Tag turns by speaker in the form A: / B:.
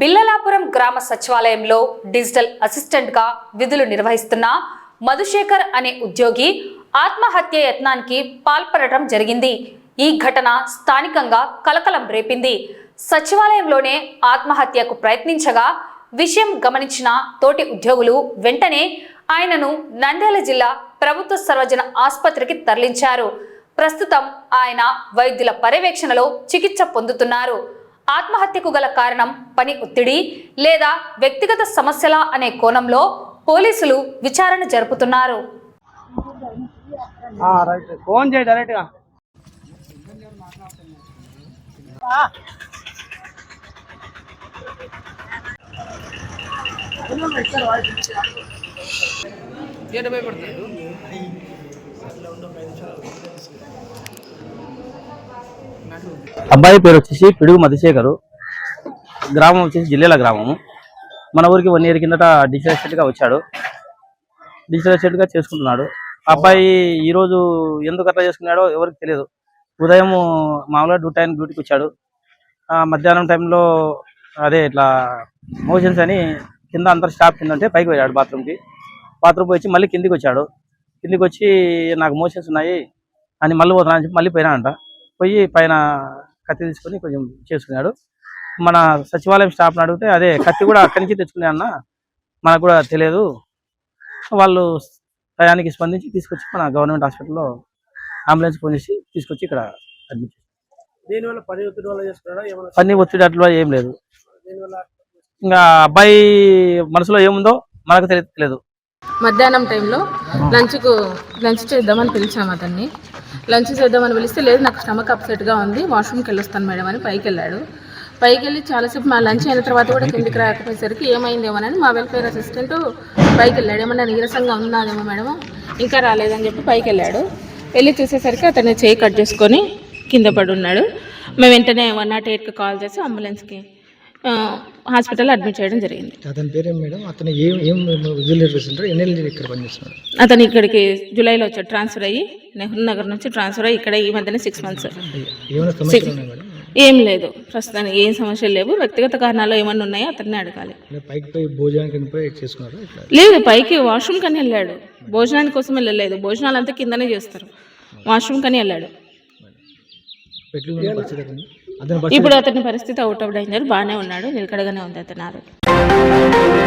A: బిల్లలాపురం గ్రామ సచివాలయంలో డిజిటల్ అసిస్టెంట్గా విధులు నిర్వహిస్తున్న మధుశేఖర్ అనే ఉద్యోగి ఆత్మహత్య యత్నానికి పాల్పడటం జరిగింది. ఈ ఘటన స్థానికంగా కలకలం రేపింది. సచివాలయంలోనే ఆత్మహత్యకు ప్రయత్నించగా విషయం గమనించిన తోటి ఉద్యోగులు వెంటనే ఆయనను నంద్యాల జిల్లా ప్రభుత్వ సర్వజన ఆసుపత్రికి తరలించారు. ప్రస్తుతం ఆయన వైద్యుల పర్యవేక్షణలో చికిత్స పొందుతున్నారు. ఆత్మహత్యకు గల కారణం పని ఒత్తిడి లేదా వ్యక్తిగత సమస్యల అనే కోణంలో పోలీసులు విచారణ జరుపుతున్నారు.
B: ఆ, రైట్ ఫోన్ చేయి డైరెక్ట్గా
C: అబ్బాయి పేరు వచ్చేసి పిడుగు మధుశేఖరు. గ్రామం వచ్చేసి జిల్లేల గ్రామము. మన ఊరికి వన్ ఇయర్ కిందట డిజిటల్ ఎస్టేట్గా వచ్చాడు. డిజిటల్ ఎస్టేట్గా చేసుకుంటున్నాడు. అబ్బాయి ఈరోజు ఎందుకు అట్లా చేసుకున్నాడో ఎవరికి తెలియదు. ఉదయం మామూలుగా డ్యూటీ టైం డ్యూటీకి వచ్చాడు. ఆ, మధ్యాహ్నం టైంలో అదే ఇట్లా మోషన్స్ అని కింద అందరు స్టాప్ కింద ఉంటే పైకి పోయాడు బాత్రూమ్కి బాత్రూమ్ వచ్చి మళ్ళీ కిందికి వచ్చాడు. కిందికి వచ్చి నాకు మోషన్స్ ఉన్నాయి. అని మళ్ళీ పోతున్నా అని చెప్పి మళ్ళీ పోయినాడంట. పోయి పైన కత్తి తీసుకొని కొంచెం చేసుకున్నాడు. మన సచివాలయం స్టాఫ్ని అడిగితే అదే కత్తి కూడా అక్కడి నుంచి తెచ్చుకునే అన్న మనకు కూడా తెలియదు. వాళ్ళు టయానికి స్పందించి తీసుకొచ్చి మన గవర్నమెంట్ హాస్పిటల్లో అంబులెన్స్ ఫోన్ చేసి తీసుకొచ్చి ఇక్కడ అడ్మిట్
B: పని ఒత్తిడి
C: అట్లా ఏం లేదు. ఇంకా అబ్బాయి మనసులో ఏముందో మనకు తెలియదు.
D: మధ్యాహ్నం టైంలో లంచ్కు లంచ్ చేద్దామని పిలిచాము అతన్ని. లంచ్ చేద్దామని పిలిస్తే లేదు నాకు స్టమక్ అప్సెట్గా ఉంది వాష్రూమ్కి వెళ్ళొస్తాను మేడం అని పైకి వెళ్ళాడు పైకి వెళ్ళి చాలాసేపు మా లంచ్ అయిన తర్వాత కూడా కిందికి రాకపోయేసరికి ఏమైందేమోనని మా వెల్ఫేర్ అసిస్టెంట్ పైకి వెళ్ళాడు ఏమన్నా నీరసంగా ఉన్నాదేమో మేడం? ఇంకా రాలేదని చెప్పి పైకి వెళ్ళాడు వెళ్ళి చూసేసరికి అతన్ని చేయి కట్ చేసుకొని కింద పడి ఉన్నాడు మేము వెంటనే వన్ నాట్ ఎయిట్కి కాల్ చేసి అంబులెన్స్కి హాస్పిటల్ అడ్మిట్ చేయడం జరిగింది.
E: అతని పేరేం మేడం? అతను ఏం ఏం ఎన్ని ఇక్కడ పనిచేస్తున్నాడు.
D: అతను ఇక్కడికి జూలైలో వచ్చాడు ట్రాన్స్ఫర్ అయ్యి నెహ్రూ నగర్ నుంచి ట్రాన్స్ఫర్ అయ్యి ఇక్కడ ఈ మధ్యన సిక్స్ మంత్స్ ఏం లేదు. ప్రస్తుతానికి ఏం సమస్యలు లేవు. వ్యక్తిగత కారణాలు ఏమన్నా ఉన్నాయో? అతన్ని అడగాలి. లేదు పైకి వాష్రూమ్ కని వెళ్ళాడు. భోజనానికి కోసం వెళ్ళలేదు. భోజనాలు అంతా కిందనే చేస్తారు. వాష్రూమ్ కని వెళ్ళాడు. ఇప్పుడు అతని పరిస్థితి అవుట్ ఆఫ్ డేంజర్ బాగానే ఉన్నాడు. నిలకడగానే ఉంది అతను. ఆరోగ్యం